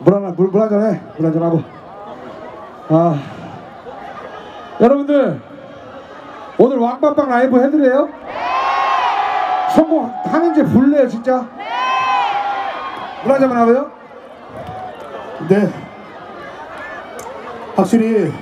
물 하나 물, 물 한잔 해. 물 한잔 하고. 아 여러분들 오늘 왕밤빵 라이브 해드려요? 성공하는지 볼래요 진짜? 물 한잔만 하고요? 네. 확실히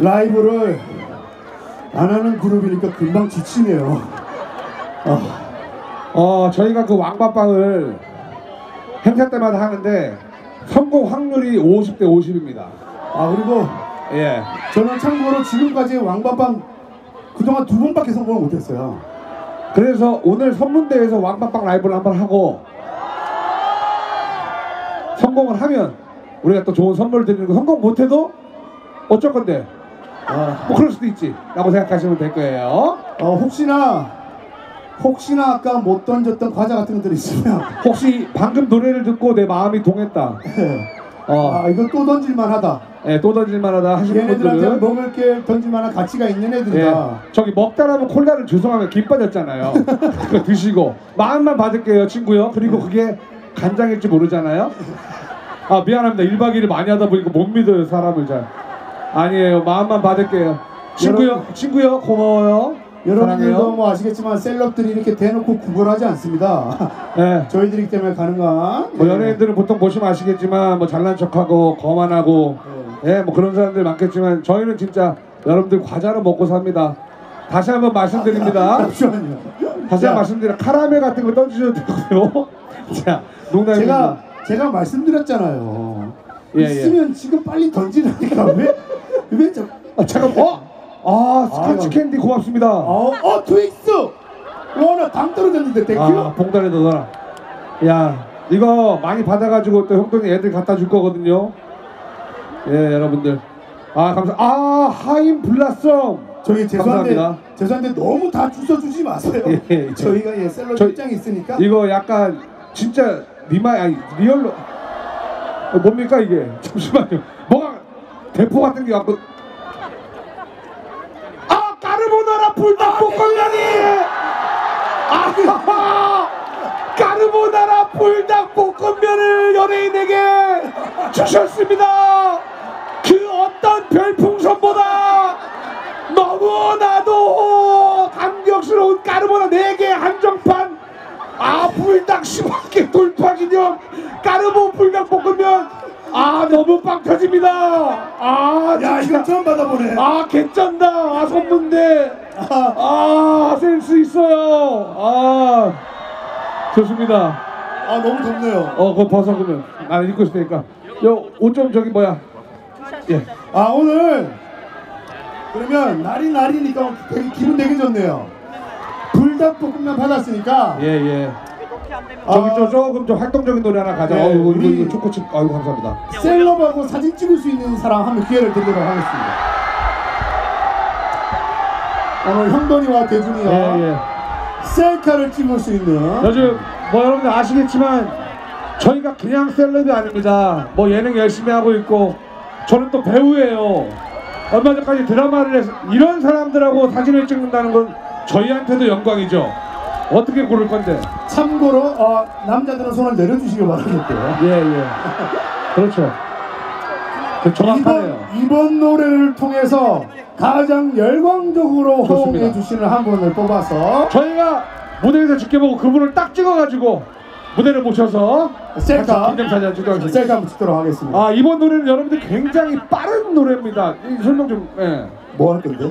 라이브를 안 하는 그룹이니까 금방 지치네요. 어 저희가 그 왕밤빵을 행사 때마다 하는데 성공 확률이 50대 50입니다. 아 그리고 예. 저는 참고로 지금까지 왕밤밤 그동안 두 번밖에 성공을 못했어요. 그래서 오늘 선문대에서 왕밤빵 라이브를 한번 하고 성공을 하면 우리가 또 좋은 선물 드리는 거 성공 못해도 어쩔 건데 아, 뭐 그럴 수도 있지 라고 생각하시면 될 거예요 어, 혹시나 혹시나 아까 못 던졌던 과자 같은 것들이 있으면. 혹시 방금 노래를 듣고 내 마음이 동했다. 어, 아 이거 또 던질만하다. 예, 또 던질만하다 하시는 얘네들한테 분들은 먹을 게 던질만한 가치가 있는 예, 애들이다. 저기 먹다라면 콜라를 죄송하면 김 빠졌잖아요. 그거 드시고. 마음만 받을게요 친구요. 그리고 그게 간장일지 모르잖아요. 아 미안합니다. 1박 2일 많이 하다 보니까 못 믿어요 사람을 잘. 아니에요. 마음만 받을게요. 친구요 친구요 고마워요 여러분들도 뭐 아시겠지만 셀럽들이 이렇게 대놓고 구걸하지 않습니다. 예. 저희들이기 때문에 가능한. 뭐 예. 연예인들은 보통 보시면 아시겠지만 뭐 잘난 척하고 거만하고 예 뭐 그런 사람들 많겠지만 저희는 진짜 여러분들 과자로 먹고 삽니다 다시 한번 말씀드립니다 잠시만요. 다시 자, 한번 말씀드려 카라멜 같은 거 던지셔도 되고요 자 농담입니다 제가 제가 말씀드렸잖아요. 예, 예. 있으면 지금 빨리 던지라니까 왜 왜 저? 아 잠깐 어? 아 스카치 아유. 캔디 고맙습니다 어, 어 트윅스. 와나 당 떨어졌는데 땡큐. 아 봉다리 넣어라 야 이거 많이 받아가지고 또 형돈이 애들 갖다 줄 거거든요 예 여러분들 아 감사 아 하임 블라썸 저희 죄송한데 감사합니다. 죄송한데 너무 다 주워 주지 마세요. 예, 예. 저희가 예 셀럽 저- 입장이 있으니까. 이거 약간 진짜 리마 아니 리얼로 어, 뭡니까 이게 잠시만요 뭐가 대포 같은 게 갖고 아 까르보나라 불닭볶음면이! 아 까르보나라 불닭볶음면을 연예인에게 주셨습니다 아 너무 빵 터집니다. 아 야 진짜. 이거 처음 받아보네. 아 개쩐다. 아 선문대. 아. 센스 있어요. 아 좋습니다. 아 너무 덥네요. 어 그거 벗어 그러면. 나는 입고 있을 테니까. 요옷 좀 저기 뭐야? 예. 아 오늘 그러면 날이 날이니까 되게 기분 되게 좋네요. 불닭볶음면 받았으니까 예, 예. 아, 저기 저 조금 좀 활동적인 노래 하나 가자. 네, 어우, 이거, 우리- 이거 초코칩. 아이고 감사합니다. 셀럽하고 사진 찍을 수 있는 사람 한번 기회를 드리도록 하겠습니다. 오늘 형돈이와 대준이가 예, 예. 셀카를 찍을 수 있는 요즘 뭐 여러분들 아시겠지만 저희가 그냥 셀럽이 아닙니다. 뭐 예능 열심히 하고 있고 저는 또 배우예요. 얼마 전까지 드라마를 해서 이런 사람들하고 사진을 찍는다는 건 저희한테도 영광이죠. 어떻게 고를 건데? 참고로 어, 남자들은 손을 내려주시기 바라겠고요. 예, 예. 그렇죠. 그 정확하네요. 이번, 이번 노래를 통해서 가장 열광적으로. 호응해 주시는 한 분을 뽑아서 저희가 무대에서 지켜보고 그분을 딱 찍어가지고 무대를 모셔서 셀카 기념사진 찍도록 셀카 한번 찍도록 하겠습니다. 아 이번 노래는 여러분들 굉장히 빠른 노래입니다. 이 설명 좀. 예. 뭐 할 건데?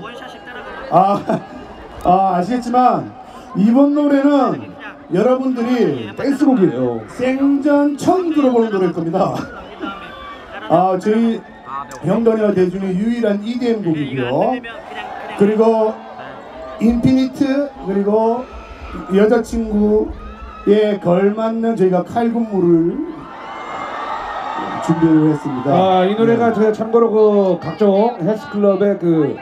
아, 아 아시겠지만 이번 노래는 여러분들이 댄스곡이에요. 생전 처음 들어보는 노래일 겁니다. 아 저희 형돈이와 대준의 유일한 EDM 곡이고요. 그리고 인피니트 그리고 여자친구에 걸맞는 저희가 칼군무를 준비를 했습니다. 아 이 노래가 네. 제가 참고로 그 각종 헬스클럽의 그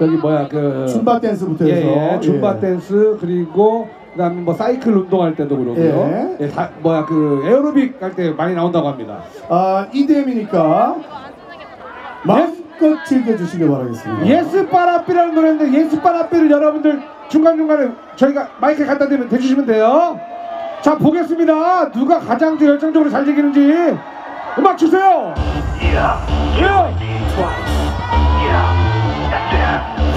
저기 뭐야 그 춤바 댄스부터 예, 해서 예, 줌바 예. 댄스 그리고 그다음에 뭐 사이클 운동할 때도 그러고요. 예. 예, 다, 뭐야 그 에어로빅 할 때 많이 나온다고 합니다. 아 EDM이니까 마음껏 즐겨주시길 바라겠습니다. 예스 빠라삐라는 노래인데 예스 빠라삐를 여러분들 중간 중간에 저희가 마이크 갖다 대면 대주시면 돼요 자 보겠습니다 누가 가장 더 열정적으로 잘 즐기는지 음악 주세요. Yeah, 예. yeah.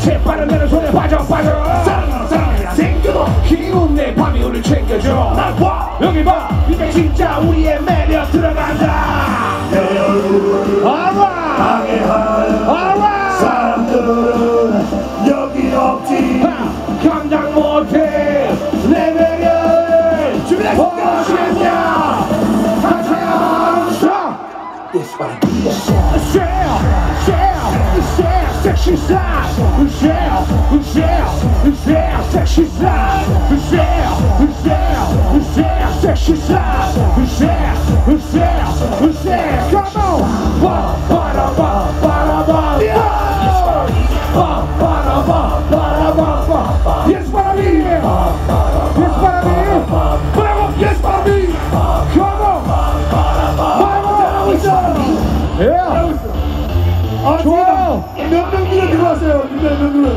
재빠른 내는 손에 빠져 빠져. 사랑하는 사랑이 생겨도 기운 내 밤이 우릴 챙겨줘. 날봐. 여기 봐. 이제 진짜 우리의 매력 들어간다. 알아. 알아. sexy side. Michelle, Michelle, Michelle, sexy side. Michelle, Michelle, Michelle, sexy side. Michelle, Michelle, Michelle, come on. Ba ba da ba ba da ba. Ba ba da ba ba da ba ba. Yes para mí. Yes para mí. Bravo, yes para mí. Come on. Vamos. Yeah. Andrea. 눈에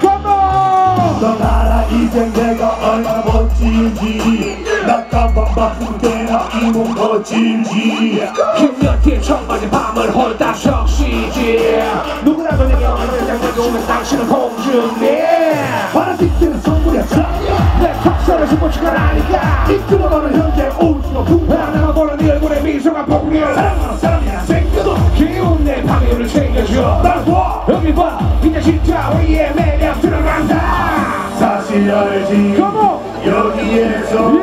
Come on. 넌 알아 이제 내가 얼마나 멋진지. 나 깜빡 바쁜 때나 이몸 거칠지. 힘몇개 청바지 밤을 홀딱 적시지. 누구라도 내게 언제장 내게 오면 당신은 공주님 파란빛 뜨는 선물이야 내 탁선을 스포츠가 아니까. 이끌어가는 현재 우 봐 이제 진짜 우리의 매력 들어간다. 사실 알지. Come on. 여기에서 예.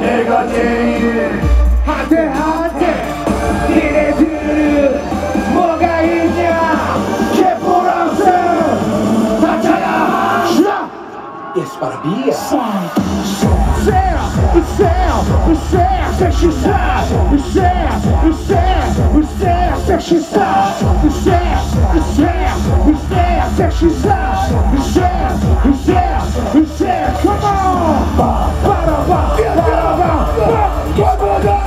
내가 제일 핫해 핫해 니네들은 뭐가 있냐? 개포랑스 다차야. Shell, Michelle, Michelle, sexy star. Michelle, Michelle, Michelle, sexy star. Michelle, Michelle, Michelle, sexy star. Michelle, Michelle, Michelle, come on. Ba ba ba ba ba ba ba ba ba ba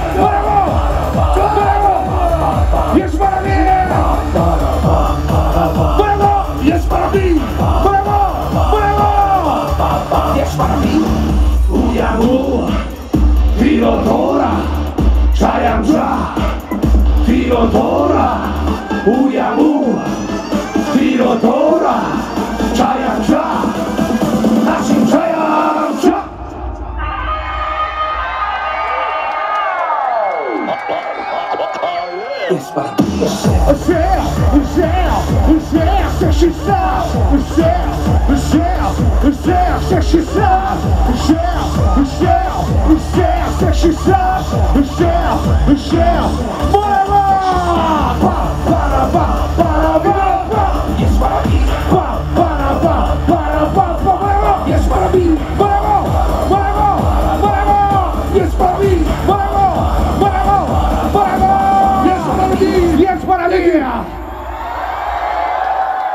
Tirotora, Uyamu, Filotora. Gère, gère, gère, cherchez ça Gère, gère, gère, cherchez ça Gère, gère, gère, cherchez ça Gère, gère, voilà